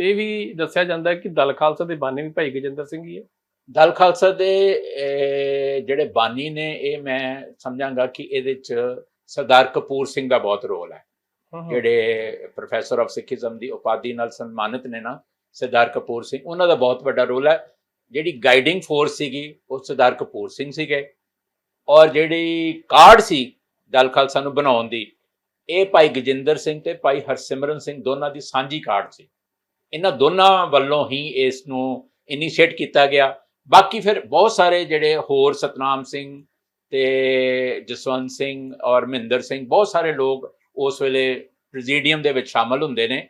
ਇਹ ਵੀ ਦੱਸਿਆ ਜਾਂਦਾ ਕਿ ਦਲ ਖਾਲਸਾ ਦੇ ਬਾਨੀ ਵੀ ਭਾਈ ਗਜਿੰਦਰ ਸਿੰਘ ਹੀ ਹੈ ਦਲ ਖਾਲਸਾ ਦੇ ਜਿਹੜੇ ਬਾਨੀ ਨੇ ਇਹ ਮੈਂ ਸਮਝਾਂਗਾ ਕਿ ਇਹਦੇ ਚ ਸਰਦਾਰ ਕਪੂਰ ਸਿੰਘ ਦਾ ਬਹੁਤ ਰੋਲ ਹੈ। ਜਿਹੜੇ ਪ੍ਰੋਫੈਸਰ ਆਫ ਸਿੱਖੀਜ਼ਮ ਦੀ ਉਪਾਧੀ ਨਾਲ ਸਨਮਾਨਿਤ ਨੇ ਨਾ ਸਰਦਾਰ ਕਪੂਰ ਸਿੰਘ ਉਹਨਾਂ ਦਾ ਬਹੁਤ ਵੱਡਾ ਰੋਲ ਹੈ। ਜਿਹੜੀ ਗਾਈਡਿੰਗ ਫੋਰਸ ਸੀਗੀ ਉਹ ਸਰਦਾਰ ਕਪੂਰ ਸਿੰਘ ਸੀਗੇ। ਔਰ ਜਿਹੜੀ ਕਾਰਡ ਸੀ ਦਲ ਖਾਲਸਾ ਨੂੰ ਬਣਾਉਣ ਦੀ ਇਹ ਭਾਈ ਗਜਿੰਦਰ ਸਿੰਘ ਤੇ ਭਾਈ ਹਰਸਿਮਰਨ ਸਿੰਘ ਦੋਨਾਂ ਦੀ ਸਾਂਝੀ ਕਾਰਡ ਸੀ। ਇਹਨਾਂ ਦੋਨਾਂ ਵੱਲੋਂ ਹੀ ਇਸ ਨੂੰ ਇਨੀਸ਼ੀਏਟ ਕੀਤਾ ਗਿਆ। ਬਾਕੀ ਫਿਰ ਬਹੁਤ ਸਾਰੇ ਜਿਹੜੇ ਹੋਰ ਸਤਨਾਮ ਸਿੰਘ ਤੇ ਜਸਵੰਤ ਸਿੰਘ ਔਰ ਮਹਿੰਦਰ ਸਿੰਘ, ਬਹੁਤ ਸਾਰੇ ਲੋਕ ਉਸ ਵੇਲੇ ਪ੍ਰੈਜ਼ੀਡੀਅਮ ਦੇ ਵਿੱਚ ਸ਼ਾਮਲ ਹੁੰਦੇ ਨੇ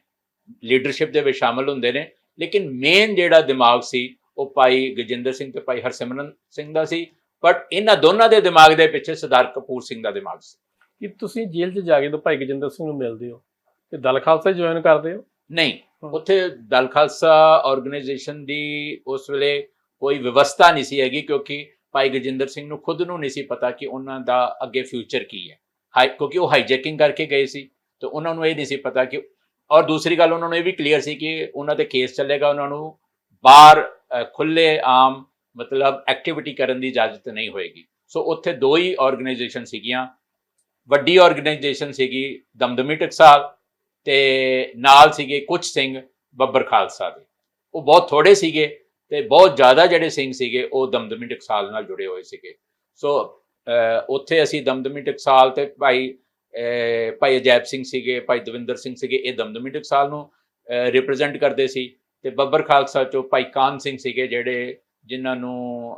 ਲੀਡਰਸ਼ਿਪ ਦੇ ਵਿੱਚ ਸ਼ਾਮਲ ਹੁੰਦੇ ਨੇ। ਲੇਕਿਨ ਮੇਨ ਜਿਹੜਾ ਦਿਮਾਗ ਸੀ, ਉਹ ਭਾਈ ਗਜਿੰਦਰ ਸਿੰਘ ਤੇ ਭਾਈ ਹਰਸਿਮਰਨ ਸਿੰਘ ਦਾ ਸੀ। ਬਟ ਇਹਨਾਂ ਦੋਨਾਂ ਦੇ ਦਿਮਾਗ ਦੇ ਪਿੱਛੇ ਸਰਦਾਰ ਕਪੂਰ ਸਿੰਘ ਦਾ ਦਿਮਾਗ ਸੀ। ਕਿ ਤੁਸੀਂ ਜੇਲ੍ਹ 'ਚ ਜਾ ਕੇ ਤਾਂ ਭਾਈ ਗਜਿੰਦਰ ਸਿੰਘ ਨੂੰ ਮਿਲਦੇ ਹੋ? ਤੇ ਦਲ ਖਾਲਸਾ ਜੁਆਇਨ ਕਰਦੇ ਹੋ? ਨਹੀਂ। ਉੱਥੇ ਦਲ ਖਾਲਸਾ ਆਰਗੇਨਾਈਜੇਸ਼ਨ ਦੀ ਉਸ ਵੇਲੇ ਕੋਈ ਵਿਵਸਥਾ ਨਹੀਂ ਸੀ ਹੈਗੀ ਕਿਉਂਕਿ ਭਾਈ ਗਜਿੰਦਰ ਸਿੰਘ ਨੂੰ ਖੁਦ ਨੂੰ ਨਹੀਂ ਸੀ ਪਤਾ ਕਿ ਉਹਨਾਂ ਦਾ ਅੱਗੇ ਫਿਊਚਰ ਕੀ ਹੈ ਹਾਈ ਕਿਉਂਕਿ ਉਹ ਹਾਈਜੈਕਿੰਗ ਕਰਕੇ ਗਏ ਸੀ ਤੇ ਉਹਨਾਂ ਨੂੰ ਇਹ ਨਹੀਂ ਸੀ ਪਤਾ ਕਿ ਔਰ ਦੂਸਰੀ ਗੱਲ ਉਹਨਾਂ ਨੂੰ ਇਹ ਵੀ ਕਲੀਅਰ ਸੀ ਕਿ ਉਹਨਾਂ ਤੇ ਕੇਸ ਚੱਲੇਗਾ ਉਹਨਾਂ ਨੂੰ ਬਾਹਰ ਖੁੱਲੇ ਆਮ ਮਤਲਬ ਐਕਟੀਵਿਟੀ ਕਰਨ ਦੀ ਇਜਾਜ਼ਤ ਨਹੀਂ ਹੋਏਗੀ ਸੋ ਉੱਥੇ ਦੋ ਹੀ ਆਰਗੇਨਾਈਜੇਸ਼ਨ ਸੀਗੀਆਂ ਵੱਡੀ ਆਰਗੇਨਾਈਜੇਸ਼ਨ ਸੀਗੀ ਦਮਦਮੀ ਟਕਸਾਲ ਤੇ ਨਾਲ ਸੀਗੇ ਕੁਝ ਸਿੰਘ ਬੱਬਰ ਖਾਲਸਾ ਦੇ। ਉਹ ਬਹੁਤ ਥੋੜੇ ਸੀਗੇ ਤੇ ਬਹੁਤ ਜ਼ਿਆਦਾ ਜਿਹੜੇ ਸਿੰਘ ਸੀਗੇ ਉਹ ਦਮਦਮੀ ਟਕਸਾਲ ਨਾਲ ਜੁੜੇ ਹੋਏ ਸੀਗੇ। ਸੋ ਉੱਥੇ ਅਸੀਂ ਦਮਦਮੀ ਟਕਸਾਲ ਤੇ ਭਾਈ ਭਾਈ ਅਜੈਬ ਸਿੰਘ ਸੀਗੇ ਭਾਈ ਦਵਿੰਦਰ ਸਿੰਘ ਸੀਗੇ ਇਹ ਦਮਦਮੀ ਟਕਸਾਲ ਨੂੰ ਰਿਪਰੈਜ਼ੈਂਟ ਕਰਦੇ ਸੀ। ਤੇ ਬੱਬਰ ਖਾਲਸਾ ਚੋਂ ਭਾਈ ਕਾਨ ਸਿੰਘ ਸੀਗੇ ਜਿਹੜੇ ਜਿਨ੍ਹਾਂ ਨੂੰ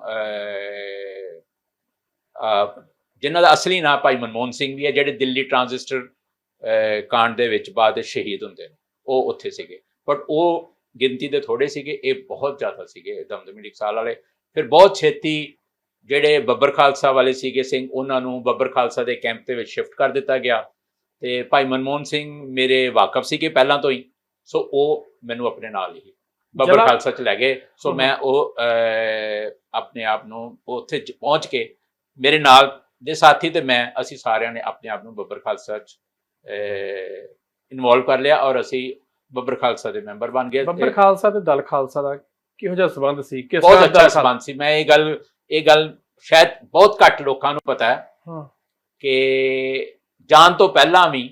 ਅਹ, ਜਿਨ੍ਹਾਂ ਦਾ ਅਸਲੀ ਨਾਮ ਭਾਈ ਮਨਮੋਹਨ ਸਿੰਘ ਵੀ ਹੈ ਜਿਹੜੇ ਦਿੱਲੀ ਟ੍ਰਾਂਜ਼ਿਸਟਰ ਕਾਂਡ ਦੇ ਵਿੱਚ ਬਾਅਦ ਸ਼ਹੀਦ ਹੁੰਦੇ ਨੇ। ਉਹ ਉੱਥੇ ਸੀਗੇ। ਬਟ ਉਹ ਗਿਣਤੀ ਦੇ ਥੋੜੇ ਸੀਗੇ। ਇਹ ਬਹੁਤ ਜ਼ਿਆਦਾ ਸੀਗੇ ਦਮਦਮੀ ਟਕਸਾਲ ਵਾਲੇ। ਫਿਰ ਬਹੁਤ ਛੇਤੀ ਜਿਹੜੇ ਬੱਬਰ ਖਾਲਸਾ ਵਾਲੇ ਸੀਗੇ ਸਿੰਘ ਉਹਨਾਂ ਨੂੰ ਬੱਬਰ ਖਾਲਸਾ ਦੇ ਕੈਂਪ ਦੇ ਵਿੱਚ ਸ਼ਿਫਟ ਕਰ ਦਿੱਤਾ ਗਿਆ। ਤੇ ਭਾਈ ਮਨਮੋਹਨ ਸਿੰਘ ਮੇਰੇ ਵਾਕਫ ਸੀਗੇ ਪਹਿਲਾਂ ਤੋਂ ਹੀ। ਸੋ ਉਹ ਮੈਨੂੰ ਆਪਣੇ ਨਾਲ ਹੀ ਬੱਬਰ ਖਾਲਸਾ ਚ ਲੈ ਗਏ। ਸੋ। ਮੈਂ ਉਹ ਆਪਣੇ ਆਪ ਨੂੰ ਉੱਥੇ ਪਹੁੰਚ ਕੇ ਮੇਰੇ ਨਾਲ ਦੇ ਸਾਥੀ ਤੇ ਮੈਂ ਅਸੀਂ ਸਾਰਿਆਂ ਨੇ ਆਪਣੇ ਆਪ ਨੂੰ ਬੱਬਰ ਖਾਲਸਾ ਚ ਇਨਵੋਲਵ ਕਰ ਲਿਆ ਔਰ ਅਸੀਂ ਬੱਬਰ ਖਾਲਸਾ ਦੇ ਮੈਂਬਰ ਬਣ ਗਏ ਬੱਬਰ ਖਾਲਸਾ ਤੇ ਦਲ ਖਾਲਸਾ ਦਾ ਕਿਹੋ ਜਿਹਾ ਸਬੰਧ ਸੀ? ਕਿਸ ਬਹੁਤ ਤਰ੍ਹਾਂ ਅੱਛਾ ਸਬੰਧ ਸੀ। ਮੈਂ ਇਹ ਗੱਲ ਇਹ ਗੱਲ ਸ਼ਾਇਦ ਬਹੁਤ ਘੱਟ ਲੋਕਾਂ ਨੂੰ ਪਤਾ ਹਾਂ ਕਿ ਜਾਣ ਤੋਂ ਪਹਿਲਾਂ ਵੀ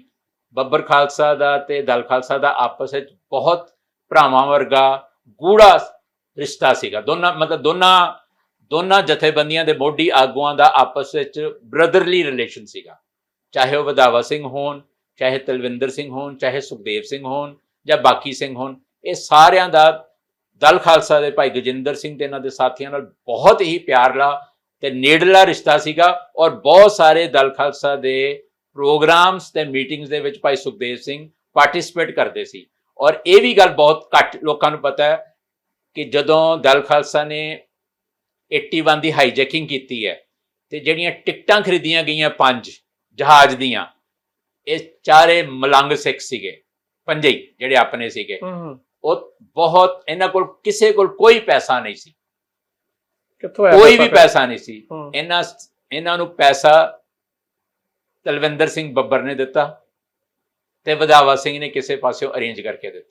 ਬੱਬਰ ਖਾਲਸਾ ਦਾ ਤੇ ਦਲ ਖਾਲਸਾ ਦਾ ਆਪਸ ਵਿੱਚ ਬਹੁਤ ਭਰਾਵਾਂ ਵਰਗਾ ਗੂੜਾ ਰਿਸ਼ਤਾ ਸੀਗਾ। ਦੋਨਾਂ ਮਤਲਬ ਦੋਨਾਂ ਦੋਨਾਂ ਜਥੇਬੰਦੀਆਂ ਦੇ ਮੋਢੀ ਆਗੂਆਂ ਦਾ ਆਪਸ ਵਿੱਚ ਬ੍ਰਦਰਲੀ ਰਿਲੇਸ਼ਨ ਸੀਗਾ। ਚਾਹੇ ਉਹ ਵਧਾਵਾ ਸਿੰਘ ਹੋਣ ਚਾਹੇ ਤਲਵਿੰਦਰ ਸਿੰਘ ਹੋਣ, ਚਾਹੇ ਸੁਖਦੇਵ ਸਿੰਘ ਹੋਣ ਜਾਂ ਬਾਕੀ ਸਿੰਘ ਹੋਣ, ਇਹ ਸਾਰਿਆਂ ਦਾ ਦਲ ਖਾਲਸਾ ਦੇ ਭਾਈ ਗਜਿੰਦਰ ਸਿੰਘ ਤੇ ਇਹਨਾਂ ਦੇ ਸਾਥੀਆਂ ਨਾਲ ਬਹੁਤ ਹੀ ਪਿਆਰਲਾ ਤੇ ਨੇੜਲਾ ਰਿਸ਼ਤਾ ਸੀਗਾ ਔਰ ਬਹੁਤ ਸਾਰੇ ਦਲ ਖਾਲਸਾ ਦੇ ਪ੍ਰੋਗਰਾਮਸ ਤੇ ਮੀਟਿੰਗਸ ਦੇ ਵਿੱਚ ਭਾਈ ਸੁਖਦੇਵ ਸਿੰਘ ਪਾਰਟਿਸਿਪੇਟ ਕਰਦੇ ਸੀ। ਔਰ ਇਹ ਵੀ ਗੱਲ ਬਹੁਤ ਘੱਟ ਲੋਕਾਂ ਨੂੰ ਪਤਾ ਹੈ ਕਿ ਜਦੋਂ ਦਲ ਖਾਲਸਾ ਨੇ 81 ਦੀ ਹਾਈਜੈਕਿੰਗ ਕੀਤੀ ਹੈ ਤੇ ਜਿਹੜੀਆਂ ਟਿਕਟਾਂ ਖਰੀਦੀਆਂ ਗਈਆਂ ਪੰਜ ਜਹਾਜ਼ ਦੀਆਂ ਇਹ ਚਾਰੇ ਮਲੰਗ ਸਿੱਖ ਸੀਗੇ ਪੰਜੇ ਜਿਹੜੇ ਆਪਣੇ ਸੀਗੇ। ਉਹ ਬਹੁਤ ਇਹਨਾਂ ਕੋਲ ਕਿਸੇ ਕੋਲ ਕੋਈ ਪੈਸਾ ਨਹੀਂ ਸੀ। ਕਿੱਥੋਂ ਆਇਆ ਕੋਈ ਵੀ? ਪੈਸਾ? ਨਹੀਂ ਸੀ। ਇਹਨਾਂ ਇਹਨਾਂ ਨੂੰ ਪੈਸਾ ਤਲਵਿੰਦਰ ਸਿੰਘ ਬੱਬਰ ਨੇ ਦਿੱਤਾ ਤੇ ਵਧਾਵਾ ਸਿੰਘ ਨੇ ਕਿਸੇ ਪਾਸਿਓਂ ਅਰੇਂਜ ਕਰਕੇ ਦਿੱਤਾ।